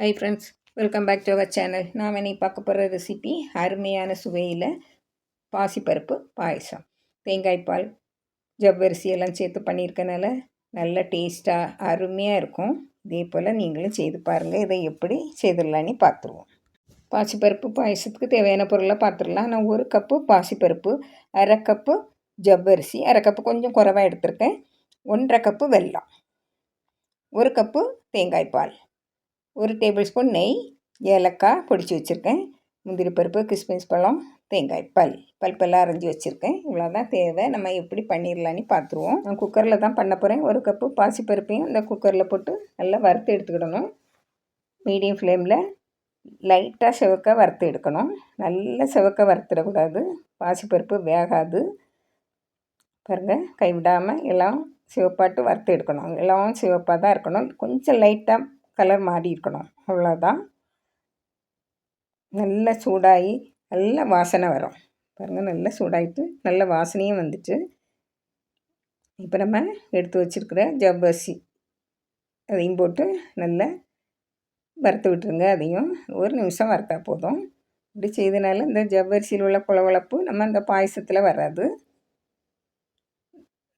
Hi friends welcome back to our channel நாம் இன்னைக்கு பார்க்க போகிற ரெசிபி அருமையான சுவையில் பாசிப்பருப்பு பாயசம். தேங்காய் பால் ஜவ்வரிசி எல்லாம் சேர்த்து பண்ணியிருக்கனால நல்ல டேஸ்ட்டாக அருமையாக இருக்கும். இதே போல் நீங்களும் செய்து பாருங்கள் இதை எப்படி செய்திடலான்னு பார்த்துருவோம். பாசிப்பருப்பு பாயசத்துக்கு தேவையான பொருளாக பார்த்துடலாம். நான் ஒரு கப்பு பாசிப்பருப்பு அரை கப்பு ஜவ்வரிசி அரை கப்பு கொஞ்சம் குறைவாக எடுத்திருக்கேன். ஒன்றரை கப்பு வெல்லம் ஒரு கப்பு தேங்காய் பால். ஒரு டேபிள் ஸ்பூன் நெய் ஏலக்காய் பொடிச்சு வச்சுருக்கேன். முந்திரி பருப்பு கிஸ்மிஸ் பழம் தேங்காய் பல். பல்பெல்லாம் அரைஞ்சி வச்சுருக்கேன். இவ்வளோ தான் தேவை. நம்ம எப்படி பண்ணிடலான்னு பார்த்துருவோம் நான் குக்கரில் தான் பண்ண போகிறேன் ஒரு கப்பு பாசிப்பருப்பையும் இந்த குக்கரில் போட்டு நல்லா வறுத்து எடுத்துக்கிடணும். மீடியம் ஃப்ளேமில் லைட்டாக செவக்க வறுத்து எடுக்கணும். நல்லா செவக்க வறுத்துடக்கூடாது. பாசிப்பருப்பு வேகாது. பாருங்கள் கைவிடாமல் எல்லாம் சிவப்பாட்டு வறுத்து எடுக்கணும். எல்லாம் சிவப்பாக தான் இருக்கணும். கொஞ்சம் லைட்டாக கலர் மாறி இருக்கணும். அவ்வளோதான் நல்ல சூடாகி நல்ல வாசனை வரும். பாருங்கள் நல்லா சூடாகிட்டு நல்ல வாசனையும் வந்துட்டு இப்போ நம்ம எடுத்து வச்சுருக்கிற ஜவ்வரிசி. அதையும் போட்டு நல்லா வறுத்து விட்டுருங்க. அதையும் ஒரு நிமிஷம் வறுத்தா போதும். இப்படி செய்தனால இந்த ஜவ்வரிசியில் உள்ள குளவளப்பு நம்ம அந்த பாயசத்தில் வராது.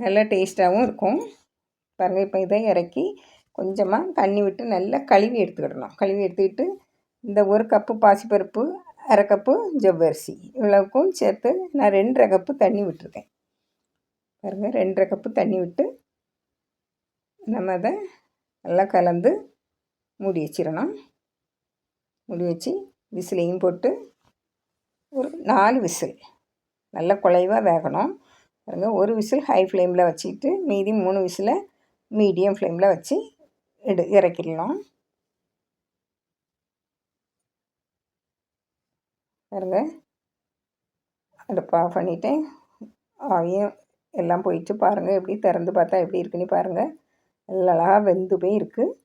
நல்லா டேஸ்ட்டாகவும் இருக்கும். பாருங்கள் இப்போ இதை இறக்கி கொஞ்சமாக தண்ணி விட்டு நல்லா கழுவி எடுத்துக்கிடணும். கழுவி எடுத்துக்கிட்டு இந்த ஒரு கப்பு பாசிப்பருப்பு அரை கப்பு ஜவ்வரிசி இவ்வளோக்கும் சேர்த்து நான் ரெண்டரை கப்பு தண்ணி விட்டுருக்கேன். பாருங்கள் ரெண்டரை கப்பு தண்ணி விட்டு நம்ம அதை நல்லா கலந்து மூடி வச்சிடணும். மூடி வச்சு விசிலையும் போட்டு ஒரு நாலு விசில் நல்லா குலைவாக வேகணும். பாருங்கள் ஒரு விசில் ஹை ஃப்ளேமில் வச்சுக்கிட்டு மீதி மூணு விசிலை மீடியம் ஃப்ளேமில் வச்சு எடு இறக்கிடலாம். பாருங்க. அடுப்பு ஆஃப் பண்ணிவிட்டேன் ஆவியும் எல்லாம் போயிட்டு பாருங்கள் எப்படி திறந்து பார்த்தா எப்படி இருக்குன்னு பாருங்கள் நல்லா வெந்து போய் இருக்குது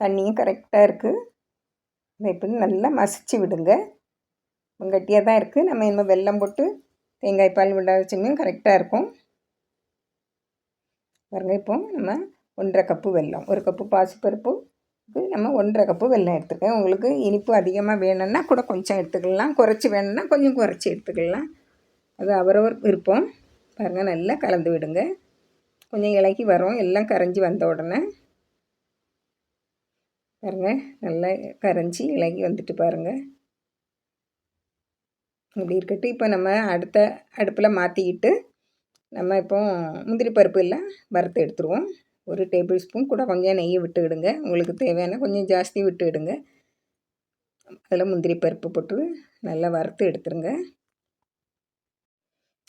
தண்ணியும் கரெக்டாக இருக்குது இப்படி நல்லா மசிச்சு விடுங்க. கட்டியாக தான் இருக்குது நம்ம இன்னும் வெல்லம் போட்டு தேங்காய் பால் விட வச்சுமே கரெக்டாக இருக்கும். பாருங்கள் இப்போ நம்ம ஒன்றரை கப்பு வெல்லம். ஒரு கப்பு பாசிப்பருப்பு. நம்ம ஒன்றரை கப்பு வெல்லம் எடுத்துக்கேன் உங்களுக்கு இனிப்பு அதிகமாக வேணும்னா கூட கொஞ்சம் எடுத்துக்கலாம். குறைச்சி வேணும்னா கொஞ்சம் குறைச்சி எடுத்துக்கலாம். அது அவரவர் விருப்பம். பாருங்கள் நல்லா கலந்து விடுங்க. கொஞ்சம் இலக்கி வரும். எல்லாம் கரைஞ்சி வந்த உடனே. பாருங்கள் நல்லா கரைஞ்சி இலகி வந்துட்டு பாருங்கள் இப்படி இருக்கட்டும். இப்போ நம்ம அடுத்த அடுப்பில் மாற்றிக்கிட்டு நம்ம இப்போ முந்திரி பருப்பு எல்லாம் வறுத்து எடுத்துருவோம். ஒரு டேபிள் ஸ்பூன் கூட கொஞ்சம் நெய்யை விட்டுக்கிடுங்க. உங்களுக்கு தேவையான கொஞ்சம் ஜாஸ்தி விட்டுக்கிடுங்க. அதில் முந்திரி பருப்பு போட்டு நல்லா வறுத்து எடுத்துருங்க.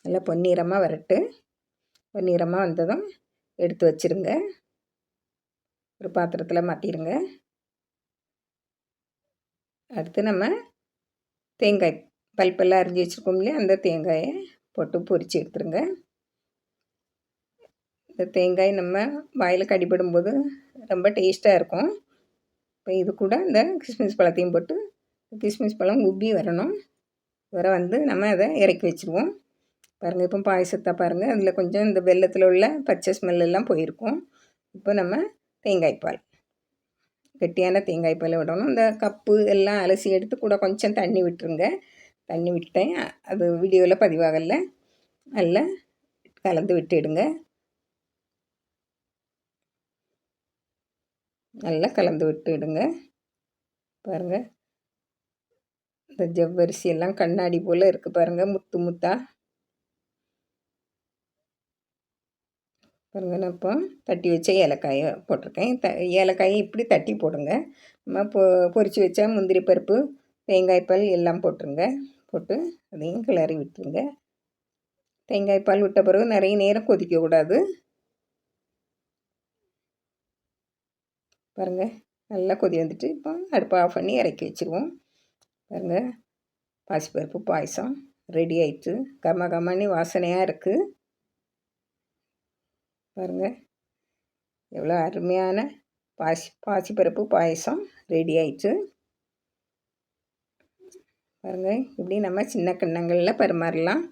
நல்லா பொன்னிறமாக வரட்டு பொன்னிறமாக வந்ததும் எடுத்து வச்சுருங்க. ஒரு பாத்திரத்தில் மாற்றிடுங்க அடுத்து நம்ம தேங்காய் பல்பெல்லாம் அரிஞ்சு வச்சுருக்கோம் இல்லையா? அந்த தேங்காயை போட்டு பொரித்து எடுத்துருங்க. இந்த தேங்காய் நம்ம வாயில் கடிபடும்போது ரொம்ப டேஸ்ட்டாக இருக்கும். இப்போ இது கூட இந்த கிஸ்மிஸ் பழத்தையும் போட்டு கிஸ்மிஸ் பழம் உப்பி வரணும். வர வந்து நம்ம அதை இறக்கி வச்சுருவோம். பாருங்கள் இப்போ பாயசத்தை பாருங்கள் அதில் கொஞ்சம் இந்த வெள்ளத்தில் உள்ள பச்சை ஸ்மெல்லாம் போயிருக்கும். இப்போ நம்ம தேங்காய் பால் கெட்டியான தேங்காய் பால் விடணும். இந்த கப்பு எல்லாம் அலசி எடுத்து கூட கொஞ்சம் தண்ணி விட்டுருங்க. தண்ணி விட்டேன் அது வீடியோவில் பதிவாகலை. நல்லா கலந்து விட்டுடுங்க. நல்லா கலந்து விட்டுடுங்க பாருங்கள் இந்த ஜவ்வரிசி எல்லாம் கண்ணாடி போல் இருக்குது பாருங்கள் முத்து முத்தா. பாருங்கள் நான் இப்போ தட்டி வச்ச ஏலக்காயை போட்டிருக்கேன். த ஏலக்காயை இப்படி தட்டி போடுங்க. நம்ம பொ பொரித்து வச்ச முந்திரி பருப்பு தேங்காய் பால் எல்லாம் போட்டுருங்க. போட்டு அதையும் கிளறி விட்டுருங்க. தேங்காய் பால் விட்ட பிறகு நிறைய நேரம் கொதிக்கக்கூடாது. பாருங்கள் நல்லா கொதி வந்துட்டு இப்போ அடுப்பை ஆஃப் பண்ணி இறக்கி வச்சுருவோம். பாருங்கள் பாசிப்பருப்பு பாயசம் ரெடி ஆயிட்டு கம கமனி வாசனையாக இருக்குது பாருங்கள் எவ்வளோ அருமையான பாசி பாசிப்பருப்பு பாயசம் ரெடி ஆயிட்டு. பாருங்கள் இப்படி நம்ம சின்ன கிண்ணங்களில் பரிமாறலாம்.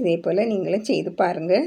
இதே போல் நீங்களும் செய்து பாருங்கள்